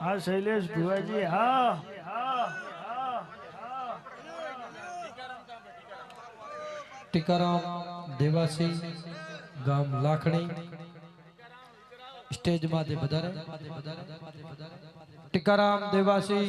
હા શૈલેષ ભુવાજી હા. ટીકારામ દેવાસી ગામ લાખણી. સ્ટેજમાંથી વધારે. ટીકારામ દેવાસી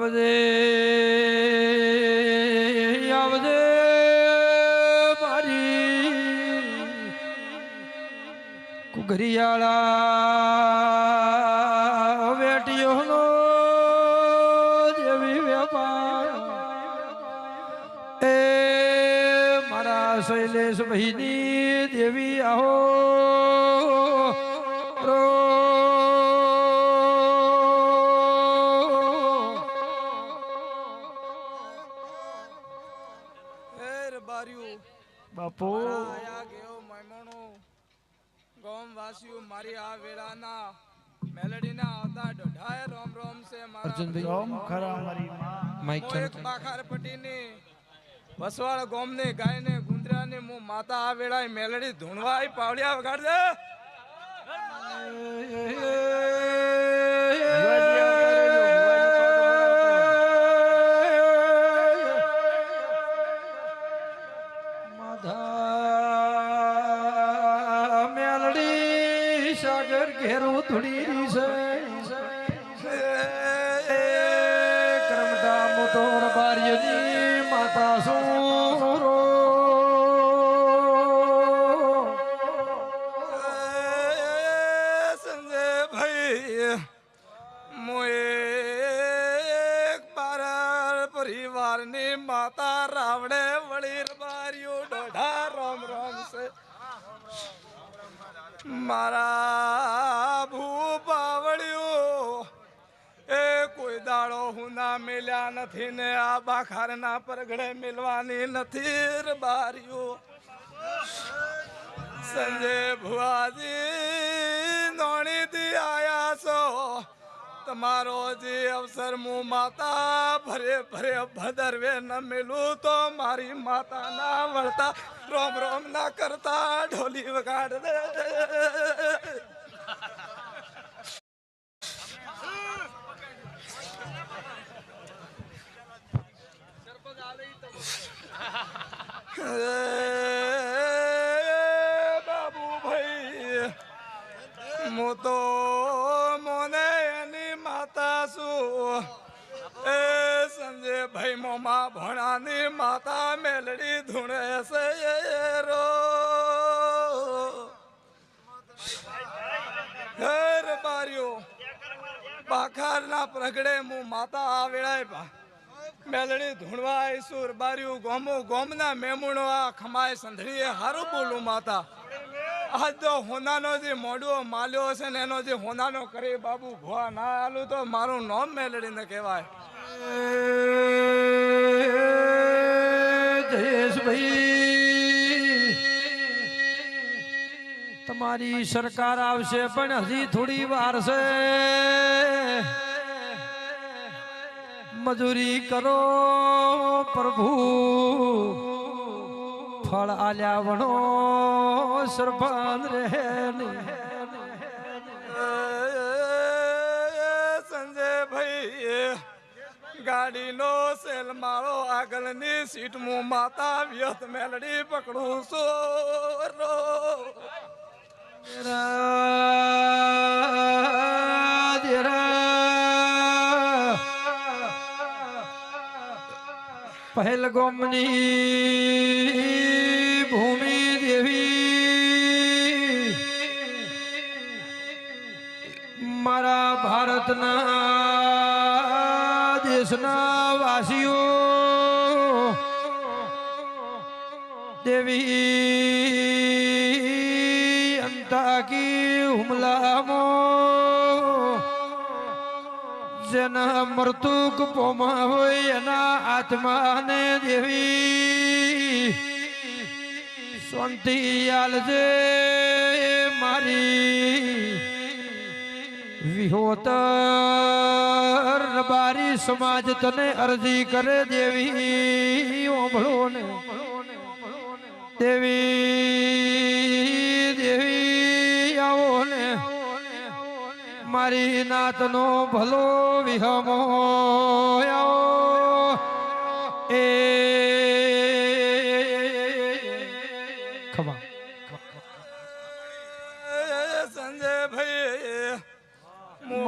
આવજે આવજે મારી. કુઘરિયાળા વેટીઓનો જેવી વેપાર. એ મારા શૈલેષ ભાઈની દેવી આહો રો બાર્યું. બાપુ. આયા ગયો મહેમાનો. ગોમ વાસીઓ મારી આ વેળાના મેલડીના આવતા દોઢાય રોમ રોમ છે મારા અર્જુનભાઈ. રોમ ખરા મારી માં. માઇક હું એક બાખાર પટીની વસવાળ ગોમની ગાયને ગુંદરાની હું માતા આ વેળાએ મેલડી ધૂણવાય પાવડિયા વગાડ દે સાગર ઘેરું ધૂળી છે. કરમટા મોટોર બાર્યની માતા સુરો. સંજયભાઈ ભાઈ એક બાર પરિવારની માતા રાવડે વળી બાર્યું દોઢા રામ રામ છે. મારા દાડો હું ના મેલ્યા નથી ને આ બાખારના પરગડે મિલવાની નથી રે બાર્યું સંજય ભુવાજી નોણીથી આયા છો. તમારો જે અવસર હું માતા ભરે ભરે ભદરવે ન મેલું તો મારી માતા ના વળતા રોમ રોમ ના કરતા ઢોલી વગાડ દે બાબુ ભાઈ હું તો મોને એની માતા છું એ સંજય ભાઈ મોમાં ભણાની માતા મેલડી ધૂણે છે. રો ઘર બાર્યો પાખારના પ્રગડે હું માતા આ પા. મેલડી ધૂણવા ઈસુર બાર્યું, ગોમો, ગોમના મેમુણો, આ ખમાય સંધળીએ હારું બોલું માતા. આજ તો હોનાનો જે મોડવો માલ્યો હશે ને એનો જે હોનાનો કરે બાબુ ભવા ના આલું તો મારું નામ મેલડીને કહેવાય. જયેશભાઈ, તમારી સરકાર આવશે પણ હજી થોડી વાર છે. મજૂરી કરો, પ્રભુ. ફળ આલ્યા વણો સરપંચ રે સંજય ભાઈ ગાડીનો સેલ મારો આગળની સીટ હું માતા વ્યત મેલડી પકડું છું. પહેલગોમની ભૂમિ દેવી. મારા ભારતના દેશના વાસીઓ દેવી. જેના મૃતુક પોમા હોય એના આત્માને દેવી. શાંતિ આલજે મારી. વિહોતર બારી સમાજ તને અરજી કરે દેવી ઓંભળો ને દેવી દેવી મારી નાતનો ભલો વિહમો એ ખમા. સંજય ભાઈ હું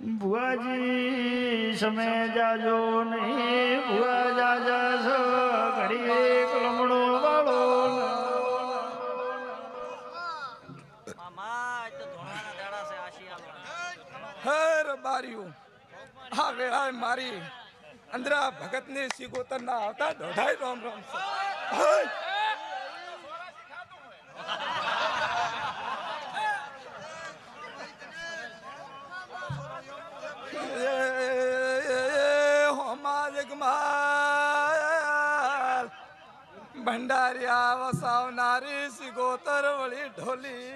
ભુવાજી, સમય જાજો નહીં, ભુવા જાજા છો વાળો. હર બાર્યું આ વેળાએ મારી અંદરા ભગતની સિગોતર ના આવતા દોઢાઈ રામ રામ ભંડારિયા વસાવનારી સિગોતર વળી ઢોલી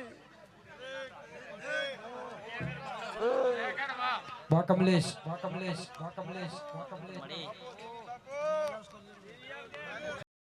કમલેશ કમલેશ કમલેશ કમલેશ.